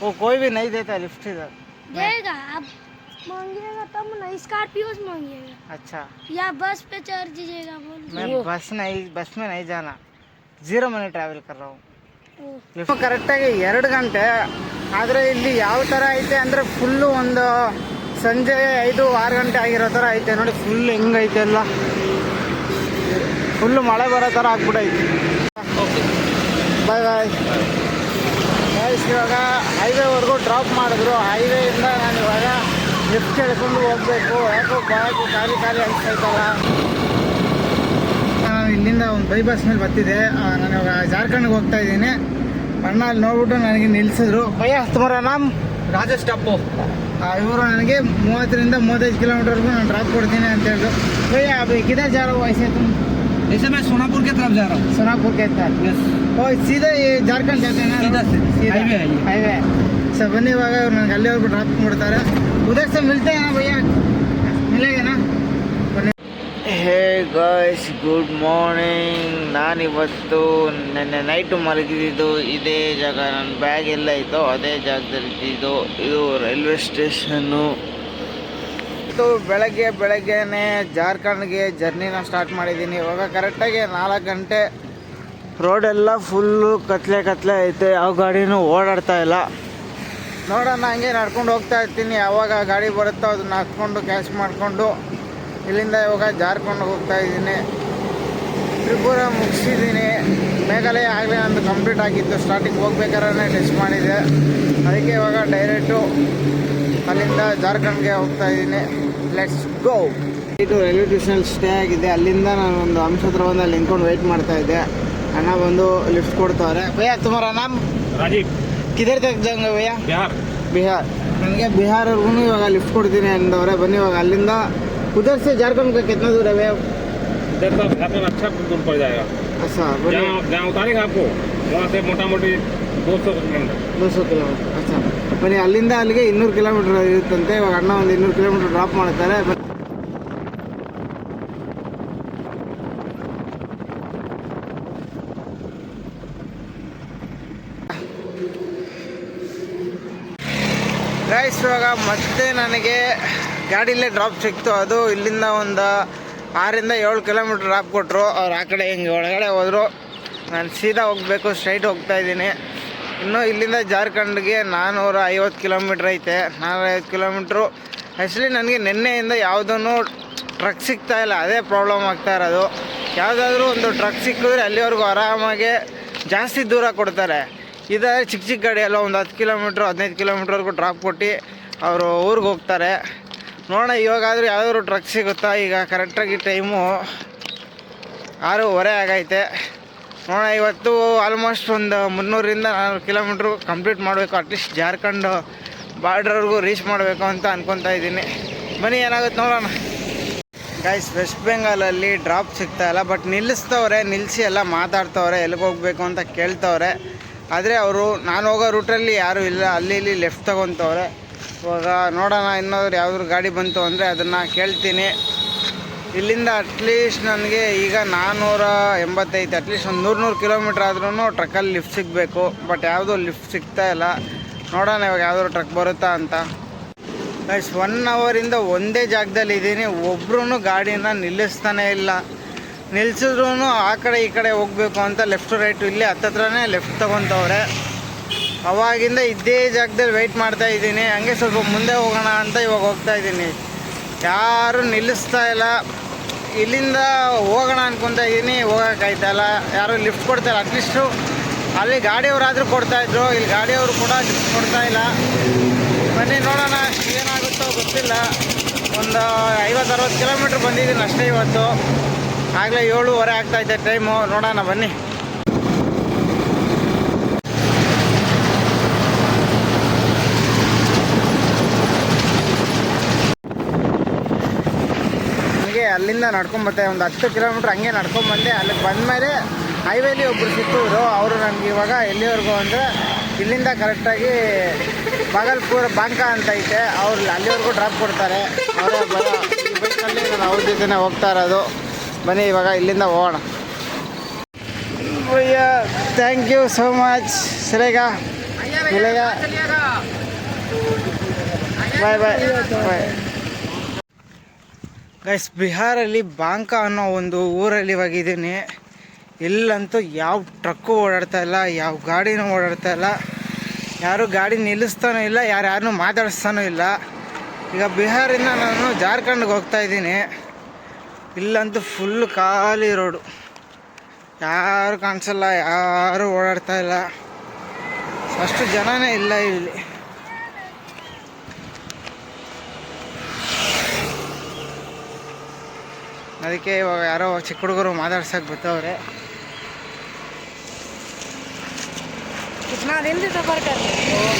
वो कोई भी नहीं देता लिफ्ट इधर देगा आप मांगिएगा तब ना स्कॉर्पियो से मांगिएगा अच्छा या बस पे चढ़ दीजिएगा बोल मैं बस नहीं बस में नहीं जाना ಜೀರೋ ಮನಿ ಟ್ರಾವೆಲ್ ಕರ್ ನಾವು ओ, ಲಿಫ್ಟ್ ಕರೆಕ್ಟಾಗಿ ಎರಡು ಗಂಟೆ ಆದರೆ ಇಲ್ಲಿ ಯಾವ ಥರ ಐತೆ ಅಂದರೆ ಫುಲ್ಲು ಒಂದು ಸಂಜೆ ಐದು ಆರು ಗಂಟೆ ಆಗಿರೋ ಥರ ಐತೆ ನೋಡಿ ಫುಲ್ ಹೆಂಗೈತೆ ಎಲ್ಲ ಫುಲ್ಲು ಮಳೆ ಬರೋ ಥರ ಆಗ್ಬಿಟ್ಟೈತೆ ಬಾಯ್ ಬಾಯ್ ಗಾಯಸ್ ಇವಾಗ ಹೈವೇವರೆಗೂ ಡ್ರಾಪ್ ಮಾಡಿದ್ರು. ಹೈವೇಯಿಂದ ನಾನು ಇವಾಗ ಲಿಫ್ಟ್ ಕೇಳ್ಕೊಂಡು ಹೋಗಬೇಕು. ಯಾಕೋ ಬಾಯ್ ಖಾಲಿ ಖಾಲಿ ಅನಿಸ್ತಾಯ್ತಲ್ಲ ನಾನು ಇಲ್ಲಿಂದ ಒಂದು ಬೈಪಾಸ್ ಮೇಲೆ ಬರ್ತಿದ್ದೆ ನಾನು ಇವಾಗ ಜಾರ್ಖಂಡ್ಗೆ ಹೋಗ್ತಾ ಇದ್ದೀನಿ. ಅಣ್ಣ ಅಲ್ಲಿ ನೋಡ್ಬಿಟ್ಟು ನನಗೆ ನಿಲ್ಲಿಸಿದ್ರು ಭಯ ಹಸ್ತಮರ ನಮ್ಮ ರಾಜೇಶ್ ಆ, ಇವರು ನನಗೆ ಮೂವತ್ತರಿಂದ ಮೂವತ್ತೈದು ಕಿಲೋಮೀಟರ್ಗೂ ನಾನು ಡ್ರಾಪ್ ಕೊಡ್ತೀನಿ ಅಂತ ಹೇಳಿದ್ರು. ಭಯ ಅದು ಕಿದ ಜಾರ ವಯಸ್ಸಾಯ್ತು हो ऐसे तुम ऐसे मैं सोनापुर की तरफ जा रहा हूँ सोनापुर के तरफ यस ಓ ಸೀದಾ ಈ ಜಾರ್ಖಂಡ್ ಜಾತೆ सीधा से, highway है ये। ಹೈವೇ ಸೊ ಬನ್ನಿ ಇವಾಗ ಇವ್ರು ನನಗೆ ಅಲ್ಲಿವರೆಗೂ ಡ್ರಾಪ್ ಮಾಡ್ತಾರೆ ಉದರ್ ಸೆ ಮಿಲ್ತೆ ಏನಾ ಭಯ್ಯ ಮಿಲೇಗೇನಾ ಬನ್ನಿ ಹೇ ಗಾಯ್ಸ್ ಗುಡ್ ಮಾರ್ನಿಂಗ್ ನಾನಿವತ್ತು ನೆನ್ನೆ ನೈಟು ಮಲಗಿದ್ದು ಇದೇ ಜಾಗ ನನ್ನ ಬ್ಯಾಗ್ ಎಲ್ಲ ಇತ್ತು ಅದೇ ಜಾಗದಲ್ಲಿ ಇದ್ದಿದ್ದು ಇದು ರೈಲ್ವೆ ಸ್ಟೇಷನ್ನು ಇವತ್ತು ಬೆಳಗ್ಗೆ, ಬೆಳಗ್ಗೆನೆ ಜಾರ್ಖಂಡ್ಗೆ ಜರ್ನಿನ ಸ್ಟಾರ್ಟ್ ಮಾಡಿದ್ದೀನಿ. ಇವಾಗ ಕರೆಕ್ಟಾಗಿ ನಾಲ್ಕು ಗಂಟೆ. ರೋಡೆಲ್ಲ ಫುಲ್ಲು ಕತ್ಲೆ ಕತ್ಲೆ ಐತೆ. ಯಾವ ಗಾಡಿನೂ ಓಡಾಡ್ತಾ ಇಲ್ಲ. ನೋಡೋಣ ಹಂಗೆ ನಡ್ಕೊಂಡು ಹೋಗ್ತಾ ಇರ್ತೀನಿ. ಯಾವಾಗ ಗಾಡಿ ಬರುತ್ತೋ ಅದನ್ನ ಹತ್ಕೊಂಡು ಕ್ಯಾಶ್ ಮಾಡಿಕೊಂಡು ಇಲ್ಲಿಂದ ಇವಾಗ ಜಾರ್ಖಂಡ್ ಹೋಗ್ತಾ ಇದ್ದೀನಿ. ತ್ರಿಪುರ ಮುಗಿಸಿದ್ದೀನಿ. ಮೇಘಾಲಯ ಆಗಲೇ ನಂದು ಕಂಪ್ಲೀಟ್ ಆಗಿತ್ತು. ಸ್ಟಾರ್ಟಿಂಗ್ ಹೋಗ್ಬೇಕಾದ್ರೆ ಟೆಸ್ಟ್ ಮಾಡಿದೆ. ಅದಕ್ಕೆ ಇವಾಗ ಡೈರೆಕ್ಟು ಅಲ್ಲಿಂದ ಜಾರ್ಖಂಡ್ಗೆ ಹೋಗ್ತಾ ಇದ್ದೀನಿ ಲೆಟ್ಸ್ ಗೋ ಇದು ರೈಲ್ವೆ ಸ್ಟೇಷನ್ ಸ್ಟೇ ಆಗಿದೆ ಅಲ್ಲಿಂದ ನಾನು ಒಂದು ಅಂಶ ಹತ್ರ ಬಂದು ಅಲ್ಲಿ ನಿಂತ್ಕೊಂಡು ವೆಯ್ಟ್ ಮಾಡ್ತಾ ಇದ್ದೆ ಅಣ್ಣ ಬಂದು ಲಿಫ್ಟ್ ಕೊಡ್ತಾವ್ರೆ ಭಯ್ಯ ತುಮಾರ ನಾಮ್ राजीव ಕಿದರ್ ತಕ್ ಜಂಗ ಭಯ್ಯ बिहार ಬಿಹಾರ್ ನನಗೆ ಬಿಹಾರ್ವರೆಗೂ ಇವಾಗ ಲಿಫ್ಟ್ ಕೊಡ್ತೀನಿ ಅಂದವ್ರೆ ಬನ್ನಿ ಇವಾಗ ಅಲ್ಲಿಂದ ಉದರ್ ಸೆ ಜಾರ್ಖಂಡ್ का कितना दूर है भैया इधर का झारखंड अच्छा दूर पड़ जाएगा अच्छा बन्नी जहाँ जहाँ उतारेगा आपको वहाँ से मोटा मोटी दो सौ किलोमीटर ದೋ ಸौ ಕಿಲೋಮೀಟರ್ ಬನ್ನಿ, ಅಲ್ಲಿಂದ ಅಲ್ಲಿಗೆ ಇನ್ನೂರು ಕಿಲೋಮೀಟರ್ ಇರುತ್ತಂತೆ. ಇವಾಗ ಅಣ್ಣ ಒಂದು ಇನ್ನೂರು ಕಿಲೋಮೀಟರ್ ಡ್ರಾಪ್ ಮಾಡ್ತಾರೆ. ರೈಸ್ ಇವಾಗ ಮತ್ತೆ ನನಗೆ ಗಾಡಿಲೇ ಡ್ರಾಪ್ ಸಿಕ್ತು. ಅದು ಇಲ್ಲಿಂದ ಒಂದು ಆರಿಂದ ಏಳು ಕಿಲೋಮೀಟ್ರ್ ಡ್ರಾಪ್ ಕೊಟ್ಟರು ಅವ್ರು ಆ ಕಡೆ ಹಿಂಗೆ ಒಳಗಡೆ ಹೋದರು. ನಾನು ಸೀದಾ ಹೋಗಬೇಕು ಸ್ಟ್ರೈಟ್ ಹೋಗ್ತಾ ಇದ್ದೀನಿ. ಇನ್ನು ಇಲ್ಲಿಂದ ಜಾರ್ಖಂಡ್ಗೆ ನಾನ್ನೂರ ಐವತ್ತು ಕಿಲೋಮೀಟ್ರ್ ಐತೆ. ನಾನ್ನೂರ ಐವತ್ತು ಕಿಲೋಮೀಟ್ರು. ಆ್ಯಕ್ಚುಲಿ ನನಗೆ ನಿನ್ನೆಯಿಂದ ಯಾವುದೂ ಟ್ರಕ್ ಸಿಗ್ತಾ ಇಲ್ಲ. ಅದೇ ಪ್ರಾಬ್ಲಮ್ ಆಗ್ತಾ ಇರೋದು. ಯಾವುದಾದ್ರೂ ಒಂದು ಟ್ರಕ್ ಸಿಕ್ಕಿದ್ರೆ ಅಲ್ಲಿವರೆಗೂ ಆರಾಮಾಗಿ ಜಾಸ್ತಿ ದೂರ ಕೊಡ್ತಾರೆ. ಇದೇ ಚಿಕ್ಕ ಚಿಕ್ಕ ಗಾಡಿ ಎಲ್ಲ ಒಂದು ಹತ್ತು ಕಿಲೋಮೀಟ್ರ್, ಹದಿನೈದು ಕಿಲೋಮೀಟ್ರ್ವರೆಗೂ ಡ್ರಾಪ್ ಕೊಟ್ಟು ಅವರು ಊರಿಗೆ ಹೋಗ್ತಾರೆ. ನೋಡೋಣ ಇವಾಗಾದರೂ ಯಾವ್ದಾದ್ರು ಟ್ರಕ್ ಸಿಗುತ್ತಾ? ಈಗ ಕರೆಕ್ಟಾಗಿ ಟೈಮು ಆರೂವರೆ ಆಗೈತೆ. ನೋಡೋಣ ಇವತ್ತು ಆಲ್ಮೋಸ್ಟ್ ಒಂದು ಮುನ್ನೂರಿಂದ ನಾನ್ನೂರು ಕಿಲೋಮೀಟ್ರು ಕಂಪ್ಲೀಟ್ ಮಾಡಬೇಕು ಅಟ್ಲೀಸ್ಟ್ ಜಾರ್ಖಂಡ್ ಬಾರ್ಡ್ರವ್ರಿಗೂ ರೀಚ್ ಮಾಡಬೇಕು ಅಂತ ಅನ್ಕೊತಾ ಇದ್ದೀನಿ. ಬನ್ನಿ, ಏನಾಗುತ್ತೆ ನೋಡೋಣ. ಗಾಯ್ಸ್ ವೆಸ್ಟ್ ಬೆಂಗಾಲಲ್ಲಿ ಡ್ರಾಪ್ ಸಿಗ್ತಾ ಇಲ್ಲ ಬಟ್ ನಿಲ್ಲಿಸ್ತವ್ರೆ ನಿಲ್ಲಿಸಿ ಎಲ್ಲ ಮಾತಾಡ್ತವ್ರೆ, ಎಲ್ಲಿಗೆ ಹೋಗ್ಬೇಕು ಅಂತ ಕೇಳ್ತವ್ರೆ. ಆದರೆ ಅವರು, ನಾನು ಹೋಗೋ ರೂಟಲ್ಲಿ ಯಾರೂ ಇಲ್ಲ, ಅಲ್ಲಿ ಇಲ್ಲಿ ಲೆಫ್ಟ್ ತಗೊತವ್ರೆ. ಇವಾಗ ನೋಡೋಣ ಇನ್ನೊಂದು ಯಾವ್ದಾದ್ರು ಗಾಡಿ ಬಂತು ಅಂದರೆ ಅದನ್ನು ಕೇಳ್ತೀನಿ. ಇಲ್ಲಿಂದ ಅಟ್ಲೀಸ್ಟ್ ನನಗೆ ಈಗ ನಾನ್ನೂರ ಎಂಬತ್ತೈದು ಅಟ್ಲೀಸ್ಟ್ ಒಂದು ನೂರು ನೂರು ಕಿಲೋಮೀಟ್ರ್ ಆದ್ರೂ ಟ್ರಕ್ಕಲ್ಲಿ ಲಿಫ್ಟ್ ಸಿಗಬೇಕು. ಬಟ್ ಯಾವುದೂ ಲಿಫ್ಟ್ ಸಿಗ್ತಾ ಇಲ್ಲ. ನೋಡೋಣ ಇವಾಗ ಯಾವ್ದಾದ್ರು ಟ್ರಕ್ ಬರುತ್ತಾ ಅಂತ. ಗೈಸ್ ಒನ್ ಅವರಿಂದ ಒಂದೇ ಜಾಗದಲ್ಲಿ ಇದ್ದೀನಿ. ಒಬ್ರು ಗಾಡಿನ ನಿಲ್ಲಿಸ್ತಾನೆ ಇಲ್ಲ. ನಿಲ್ಸಿದ್ರೂ ಆ ಕಡೆ ಈ ಕಡೆ ಹೋಗಬೇಕು ಅಂತ ಲೆಫ್ಟ್ ರೈಟು ಇಲ್ಲಿ ಹತ್ತತ್ರನೇ ಲೆಫ್ಟ್ ತೊಗೊತವ್ರೆ. ಅವಾಗಿಂದ ಇದ್ದೇ ಜಾಗದಲ್ಲಿ ವೆಯ್ಟ್ ಮಾಡ್ತಾ ಇದ್ದೀನಿ. ಹಂಗೆ ಸ್ವಲ್ಪ ಮುಂದೆ ಹೋಗೋಣ ಅಂತ ಇವಾಗ ಹೋಗ್ತಾ ಇದ್ದೀನಿ. ಯಾರು ನಿಲ್ಲಿಸ್ತಾ ಇಲ್ಲ. ಇಲ್ಲಿಂದ ಹೋಗೋಣ ಅನ್ಕೊತಾ ಇದ್ದೀನಿ ಹೋಗೋಕ್ಕಾಯ್ತಾಯಿಲ್ಲ ಯಾರು ಲಿಫ್ಟ್ ಕೊಡ್ತಾಯಿಲ್ಲ ಅಟ್ಲೀಸ್ಟು ಅಲ್ಲಿ ಗಾಡಿಯವರಾದರೂ ಕೊಡ್ತಾಯಿದ್ರು ಇಲ್ಲಿ ಗಾಡಿಯವರು ಕೂಡ ಲಿಫ್ಟ್ ಕೊಡ್ತಾ ಇಲ್ಲ. ಬನ್ನಿ ನೋಡೋಣ, ಏನಾಗುತ್ತೋ ಗೊತ್ತಿಲ್ಲ. ಒಂದು ಐವತ್ತು, ಅರವತ್ತು ಕಿಲೋಮೀಟ್ರ್ ಬಂದಿದ್ದೀನಿ ಅಷ್ಟೇ ಇವತ್ತು. ಆಗಲೇ ಏಳುವರೆ ಆಗ್ತಾಯಿದೆ ಟೈಮು ನೋಡೋಣ, ಬನ್ನಿ ಹಂಗೆ ಅಲ್ಲಿಂದ ನಡ್ಕೊಂಬತ್ತೆ ಒಂದು ಹತ್ತು ಕಿಲೋಮೀಟ್ರ್ ಹಂಗೆ ನಡ್ಕೊಂಬಂದೆ ಅಲ್ಲಿಗೆ ಬಂದಮೇಲೆ ಹೈವೇಲಿ ಒಬ್ಬರು ಸಿಕ್ಕಿದ್ರು ಅವರು ನನಗೆ ಇವಾಗ ಎಲ್ಲಿವರೆಗೂ ಅಂದರೆ ಇಲ್ಲಿಂದ ಕರೆಕ್ಟಾಗಿ ಬಾಗಲ್ಪುರ್ ಬಾಂಕ ಅಂತ ಐತೆ ಅವ್ರು ಅಲ್ಲಿವರೆಗೂ ಡ್ರಾಪ್ ಕೊಡ್ತಾರೆ. ಅವರೇ ಬೈಕಲ್ಲಿ ನಾನು ಅವ್ರ ಜೊತೆನೇ ಹೋಗ್ತಾ ಇರೋದು. ಬನ್ನಿ ಇವಾಗ ಇಲ್ಲಿಂದ ಹೋಗೋಣ. ಅಯ್ಯೋ ಥ್ಯಾಂಕ್ ಯು ಸೋ ಮಚ್ ಸರಿಗ ಬಾಯ್ ಬಾಯ್ ಬಾಯ್ ಗೈಸ್ ಬಿಹಾರಲ್ಲಿ ಬಾಂಕಾ ಅನ್ನೋ ಒಂದು ಊರಲ್ಲಿ ಹೋಗಿದ್ದೀನಿ ಇಲ್ಲಂತೂ ಯಾವ ಟ್ರಕ್ಕು ಓಡಾಡ್ತಾ ಇಲ್ಲ, ಯಾವ ಗಾಡಿನೂ ಓಡಾಡ್ತಾ ಇಲ್ಲ. ಯಾರು ಗಾಡಿ ನಿಲ್ಲಿಸ್ತಾನೂ ಇಲ್ಲ, ಯಾರು ಯಾರನ್ನೂ ಮಾತಾಡಿಸ್ತಾನೂ ಇಲ್ಲ. ಈಗ ಬಿಹಾರಿಂದ ನಾನು ಜಾರ್ಖಂಡ್ಗೆ ಹೋಗ್ತಾ ಇದ್ದೀನಿ. ಇಲ್ಲಂತೂ ಫುಲ್ ಖಾಲಿ ರೋಡು ಯಾರು ಕಾಣಿಸಲ್ಲ, ಯಾರು ಓಡಾಡ್ತಾ ಇಲ್ಲ. ಅಷ್ಟು ಜನನೇ ಇಲ್ಲ ಇಲ್ಲಿ. ಅದಕ್ಕೆ ಇವಾಗ ಯಾರೋ ಚಿಕ್ಕ ಹುಡುಗರು ಮಾತಾಡ್ಸಕ್ಕೆ ಬರ್ತಾವ್ರೆ कितना दिन से सफर कर रहे हैं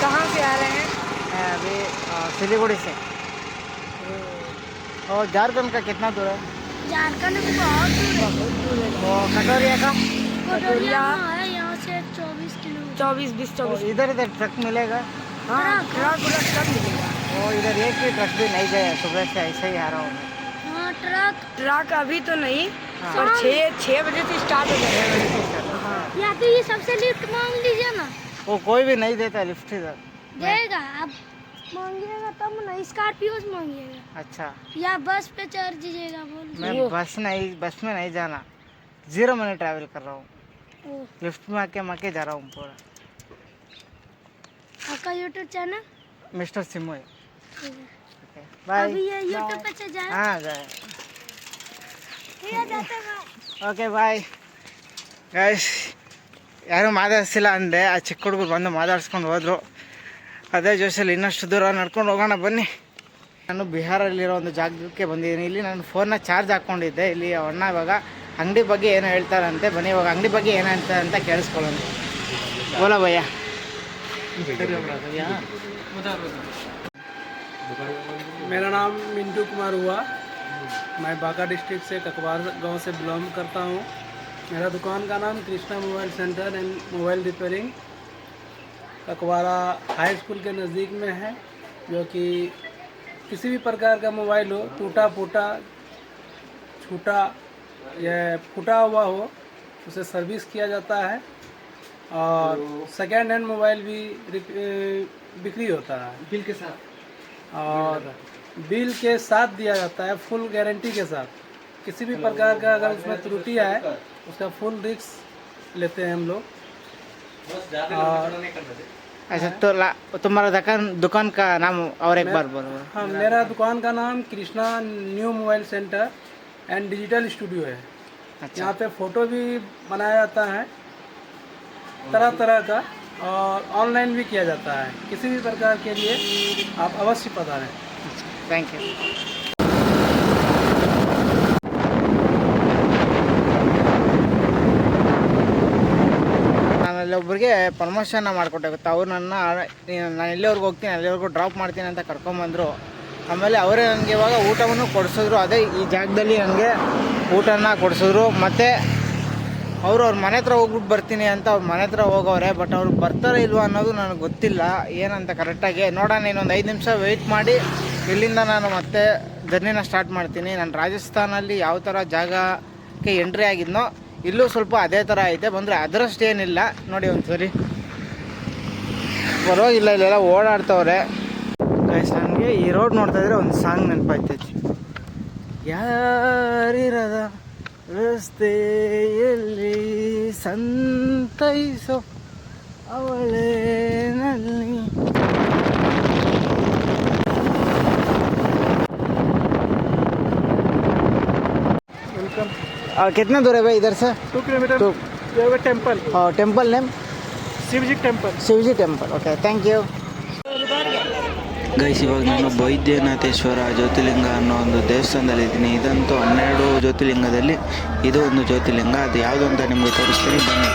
कहाँ से आ रहे हैं अभी सिलीगुड़ी से और झारखंड का कितना दूर है झारखंड में बहुत दूर है वो कटोरिया का कटोरिया है यहाँ से चौबीस किलोमीटर चौबीस बीस तो इधर इधर ट्रक मिलेगा हाँ ट्रक ट्रक मिलेगा इधर एक भी ट्रक भी नहीं गया सुबह से ऐसे ही आ रहा हूँ हाँ ट्रक ट्रक अभी तो नहीं हाँ। पर छः छः बजे से स्टार्ट हो जाएगा या तो ये सबसे लिफ्ट मांग लीजिए ना। वो कोई भी नहीं देता लिफ्ट इधर। देगा आप मांगिएगा तब ना स्कॉर्पियो मांगिएगा अच्छा। या बस पे चढ़ दीजिएगा बोल मैं बस नहीं बस में नहीं जाना। ज़ीरो में ट्रैवल कर रहा हूँ। लिफ्ट में आके मके जा रहा हूँ पूरा। आपका यूट्यूब चैनल मिस्टर सिमो है। बाय अभी ये यूट्यूब पे चल जाए हाँ जाए ठीक है जाते हैं ಓಕೆ ಬಾಯ್ ಗೈಸ್ ಯಾರೂ ಮಾತಾಡಿಸಿಲ್ಲ ಅಂದೆ ಆ ಚಿಕ್ಕ ಹುಡುಗರು ಬಂದು ಮಾತಾಡ್ಸ್ಕೊಂಡು ಹೋದರು ಅದೇ ಜೋಶಲ್ಲಿ ಇನ್ನಷ್ಟು ದೂರ ನಡ್ಕೊಂಡು ಹೋಗೋಣ ಬನ್ನಿ ನಾನು ಬಿಹಾರಲ್ಲಿರೋ ಒಂದು ಜಾಗಕ್ಕೆ ಬಂದಿದ್ದೀನಿ ಇಲ್ಲಿ ನಾನು ಫೋನ್ನ ಚಾರ್ಜ್ ಹಾಕ್ಕೊಂಡಿದ್ದೆ ಇಲ್ಲಿ ಅಣ್ಣ ಇವಾಗ ಅಂಗಡಿ ಬಗ್ಗೆ ಏನೋ ಹೇಳ್ತಾರಂತೆ ಬನ್ನಿ ಇವಾಗ ಅಂಗಡಿ ಬಗ್ಗೆ ಏನು ಹೇಳ್ತಾರೆ ಅಂತ ಕೇಳಿಸ್ಕೊಳ್ಳೋಣ ಬೋಲೋ ಭಯ್ಯ मेरा नाम मिंटू कुमार हुआ। मैं बांका डिस्ट्रिक्ट से ककवार गाँव से बिलोंग करता हूँ। मेरा दुकान का नाम Krishna mobile centre and mobile repairing Kakwara high school के नज़दीक में है जो कि किसी भी प्रकार का मोबाइल हो टूटा फूटा छूटा या फूटा हुआ हो उसे सर्विस किया जाता है और सेकेंड हैंड मोबाइल भी बिक्री होता है। बिल के साथ? और बिल के साथ दिया जाता है फुल गारंटी के साथ। किसी भी प्रकार का अगर उसमें त्रुटि आए उसका फुल रिस्क लेते हैं हम लोग। और अच्छा तो तुम्हारा दुकान दुकान का नाम और एक बार बोलो। हाँ मेरा दुकान का नाम Krishna new mobile centre and digital studio है। अच्छा। यहाँ पे फ़ोटो भी बनाया जाता है तरह तरह का। और ऑनलाइन भी किया जाता है किसी भी प्रकार के लिए आप अवश्य पधारें ಥ್ಯಾಂಕ್ ಯು ನಾನು ಅಲ್ಲಿ ಒಬ್ಬರಿಗೆ ಪ್ರಮೋಷನ್ನ ಮಾಡಿಕೊಟ್ಟೆ ಗೊತ್ತಾ ಅವ್ರು ನನ್ನ ನೀನು ನಾನು ಎಲ್ಲಿವರೆಗೂ ಹೋಗ್ತೀನಿ ಅಲ್ಲಿವರೆಗೂ ಡ್ರಾಪ್ ಮಾಡ್ತೀನಿ ಅಂತ ಕರ್ಕೊಂಬಂದರು ಆಮೇಲೆ ಅವರೇ ನನಗೆ ಇವಾಗ ಊಟವನ್ನು ಕೊಡಿಸಿದ್ರು ಅದೇ ಈ ಜಾಗದಲ್ಲಿ ನನಗೆ ಊಟನ ಕೊಡಿಸಿದ್ರು ಮತ್ತು ಅವರು ಅವ್ರ ಮನೆ ಹತ್ರ ಹೋಗ್ಬಿಟ್ಟು ಬರ್ತೀನಿ ಅಂತ ಅವ್ರ ಮನೆ ಹತ್ರ ಹೋಗೋರೆ ಬಟ್ ಅವ್ರು ಬರ್ತಾರೋ ಇಲ್ವಾ ಅನ್ನೋದು ನನಗೆ ಗೊತ್ತಿಲ್ಲ. ಏನಂತ ಕರೆಕ್ಟಾಗಿ ನೋಡೋಣ, ಇನ್ನೊಂದು ಐದು ನಿಮಿಷ ವೆಯ್ಟ್ ಮಾಡಿ. ಇಲ್ಲಿಂದ ನಾನು ಮತ್ತೆ ಜರ್ನಿನ ಸ್ಟಾರ್ಟ್ ಮಾಡ್ತೀನಿ. ನಾನು ರಾಜಸ್ಥಾನಲ್ಲಿ ಯಾವ ಥರ ಜಾಗಕ್ಕೆ ಎಂಟ್ರಿ ಆಗಿದ್ನೋ, ಇಲ್ಲೂ ಸ್ವಲ್ಪ ಅದೇ ಥರ ಐತೆ. ಬಂದರೆ ಅದರಷ್ಟು ಏನಿಲ್ಲ. ನೋಡಿ ಒಂದು ಸರಿ ಪರವಾಗಿಲ್ಲ, ಇಲ್ಲೆಲ್ಲ ಓಡಾಡ್ತವ್ರೆ. ಗೈಸ್ ನನಗೆ ಈ ರೋಡ್ ನೋಡ್ತಾ ಇದ್ರೆ ಒಂದು ಸಾಂಗ್ ನೆನಪಾಯ್ತೈತಿ. ಯಾರಿರದ ರಸ್ತೆಯಲ್ಲಿ ಸಂತೈಸೋ ಅವಳೇನಲ್ಲಿ और कितना दूर है भाई इधर से टू किलोमीटर टू टेम्पल और temple name Shiv ji temple Shivji temple okay thank you guys, ಇವಾಗ ನಾನು ಬೈದ್ಯನಾಥೇಶ್ವರ ಜ್ಯೋತಿರ್ಲಿಂಗ ಅನ್ನೋ ಒಂದು ದೇವಸ್ಥಾನದಲ್ಲಿ ಇದ್ದೀನಿ. ಇದಂತೂ ಹನ್ನೆರಡು ಜ್ಯೋತಿರ್ಲಿಂಗದಲ್ಲಿ, ಇದು ಒಂದು ಜ್ಯೋತಿರ್ಲಿಂಗ. ಅದು ಯಾವುದು ಅಂತ ನಿಮಗೆ ತೋರಿಸ್ತೀನಿ. ಬನ್ನಿ.